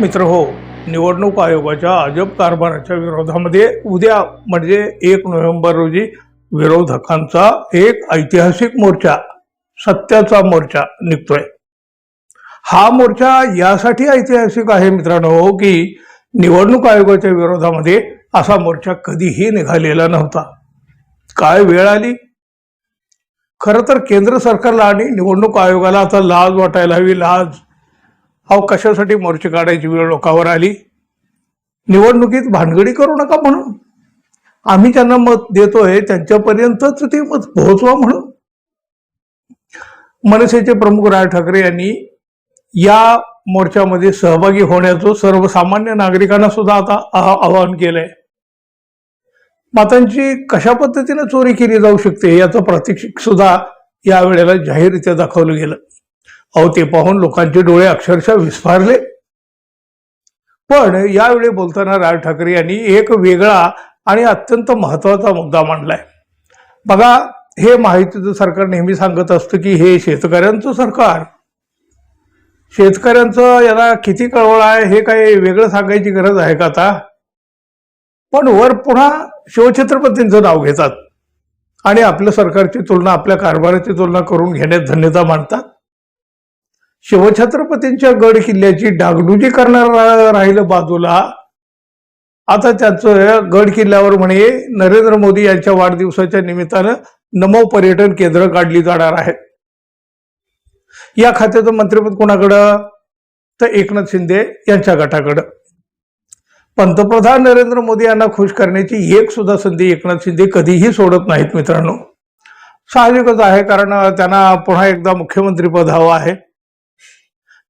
मित्र हो निवडणूक आयोगाच्या अजब कारभाराच्या विरोधामध्ये उद्या म्हणजे एक नोव्हेंबर रोजी विरोधकांचा एक ऐतिहासिक मोर्चा सत्याचा मोर्चा निघतोय. हा मोर्चा यासाठी ऐतिहासिक आहे मित्रांनो हो की निवडणूक आयोगाच्या विरोधामध्ये असा मोर्चा कधीही निघालेला नव्हता. काय वेळ आली? खरं तर केंद्र सरकारला आणि निवडणूक आयोगाला आता लाज वाटायला हवी लाज अहो कशासाठी मोर्चे काढायची वेळ लोकांवर आली? निवडणुकीत भानगडी करू नका म्हणून. आम्ही ज्यांना मत देतोय त्यांच्यापर्यंतच ते मत पोहोचवा म्हणून. मनसेचे प्रमुख राज ठाकरे यांनी या मोर्चामध्ये सहभागी होण्याचं सर्वसामान्य नागरिकांना सुद्धा आता आवाहन केलंय. मतांची कशा पद्धतीने चोरी केली जाऊ शकते याचं प्रात्यक्षिक सुद्धा या वेळेला जाहीररित्या दाखवलं गेलं. अहो ते पाहून लोकांचे डोळे अक्षरशः विस्फारले. पण यावेळी बोलताना राज ठाकरे यांनी एक वेगळा आणि अत्यंत महत्त्वाचा मुद्दा मांडलाय. बघा हे माहितीचं सरकार नेहमी सांगत असतं की हे शेतकऱ्यांचं सरकार. शेतकऱ्यांचं याला किती कळवळ आहे हे काही वेगळं सांगायची गरज आहे का आता? पण वर पुन्हा शिवछत्रपतींचं नाव घेतात. आणि आपल्या सरकारची तुलना आपल्या कारभाराची तुलना करून घेण्यात धन्यता मानतात शिवछत्रपतींच्या गड किल्ल्याची डागडुजी करणार राहिलं बाजूला. आता त्याचं गड किल्ल्यावर म्हणे नरेंद्र मोदी यांच्या वाढदिवसाच्या निमित्तानं नमो पर्यटन केंद्र काढली जाणार आहेत या खात्याचं मंत्रिपद कोणाकडं? तर एकनाथ शिंदे यांच्या गटाकडं. पंतप्रधान नरेंद्र मोदी यांना खुश करण्याची एक सुद्धा संधी एकनाथ शिंदे कधीही सोडत नाहीत मित्रांनो. साहजिकच आहे कारण त्यांना पुन्हा एकदा मुख्यमंत्रीपद हवं आहे.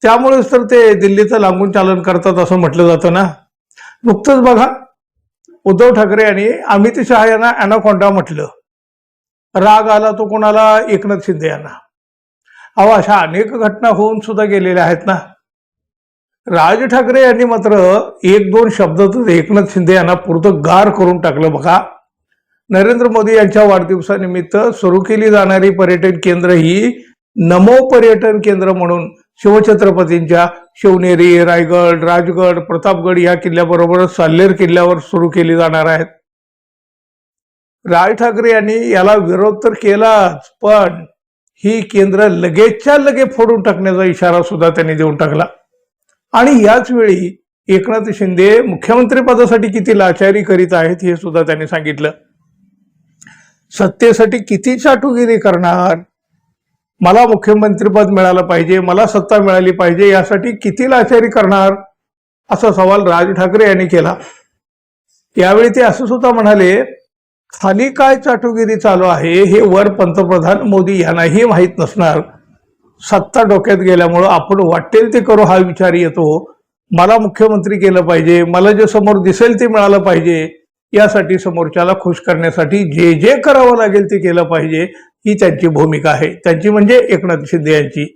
त्यामुळेच तर ते दिल्लीचं लागून चालन करतात असं म्हटलं जातं ना. नुकतंच बघा उद्धव ठाकरे यांनी अमित शहा यांना अनाकोंडा म्हटलं. राग आला तो कोणाला? एकनाथ शिंदे यांना. अहो अशा अनेक घटना होऊन सुद्धा गेलेल्या आहेत ना. राज ठाकरे यांनी मात्र एक दोन शब्दातच एकनाथ शिंदे यांना पुरतं गार करून टाकलं बघा. नरेंद्र मोदी यांच्या वाढदिवसानिमित्त सुरू केली जाणारी पर्यटन केंद्र ही नमो पर्यटन केंद्र म्हणून शिवछत्रपतींच्या शिवनेरी रायगड राजगड प्रतापगड या किल्ल्याबरोबरच साल्लेर किल्ल्यावर सुरू केली जाणार आहेत. राज ठाकरे यांनी याला विरोध तर केलाच पण ही केंद्र लगेचच्या लगे फोडून टाकण्याचा इशारा सुद्धा त्यांनी देऊन टाकला. आणि याच वेळी एकनाथ शिंदे मुख्यमंत्री पदासाठी किती लाचारी करीत आहेत हे सुद्धा त्यांनी सांगितलं. सत्तेसाठी किती चाटुगिरी करणार? मला मुख्यमंत्रीपद मिळालं पाहिजे मला सत्ता मिळाली पाहिजे यासाठी किती लाचारी करणार? असा सवाल राज ठाकरे यांनी केला. यावेळी ते असं सुद्धा म्हणाले खाली काय चाटुगिरी चालू आहे हे वर पंतप्रधान मोदी यांनाही माहीत नसणार. सत्ता डोक्यात गेल्यामुळं आपण वाटेल ते करू हा विचार येतो. मला मुख्यमंत्री केलं पाहिजे मला जे समोर दिसेल ते मिळालं पाहिजे. यासाठी समोरच्याला खुश करण्यासाठी जे जे करावं लागेल ते केलं पाहिजे. ही त्यांची भूमिका आहे. त्यांची म्हणजे एकनाथ शिंदे यांची.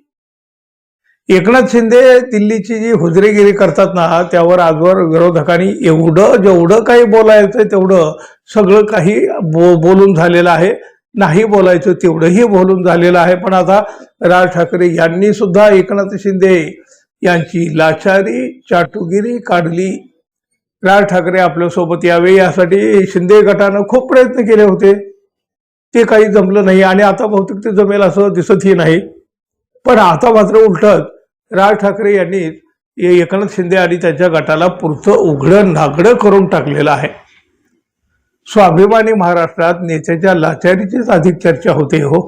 एकनाथ शिंदे दिल्लीची जी हुजरेगिरी करतात ना त्यावर आजवर विरोधकांनी एवढं जेवढं काही बोलायचं तेवढं सगळं काही बो बोलून झालेलं आहे. नाही बोलायचं तेवढंही बोलून झालेलं आहे. पण आता राज ठाकरे यांनी सुद्धा एकनाथ शिंदे यांची लाचारी चाटुगिरी काढली. राज ठाकरे आपल्यासोबत यावे यासाठी शिंदे गटानं खूप प्रयत्न केले होते. ते काही जमलं नाही आणि आता बहुतेक ते जमेल असं दिसतही नाही. पण आता मात्र उलटत राज ठाकरे यांनी एकनाथ शिंदे आणि त्यांच्या गटाला पुरतं उघडं नागडं करून टाकलेलं आहे. स्वाभिमानी महाराष्ट्रात नेत्याच्या लाचारीचीच अधिक चर्चा होते हो.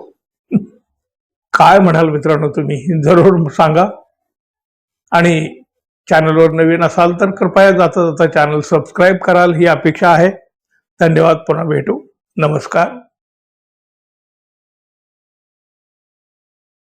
काय म्हणाल मित्रांनो तुम्ही? जरूर सांगा. आणि चॅनलवर नवीन असाल तर कृपया जाता जाता चॅनल सबस्क्राईब कराल ही अपेक्षा आहे. धन्यवाद पुन्हा भेटू. नमस्कार.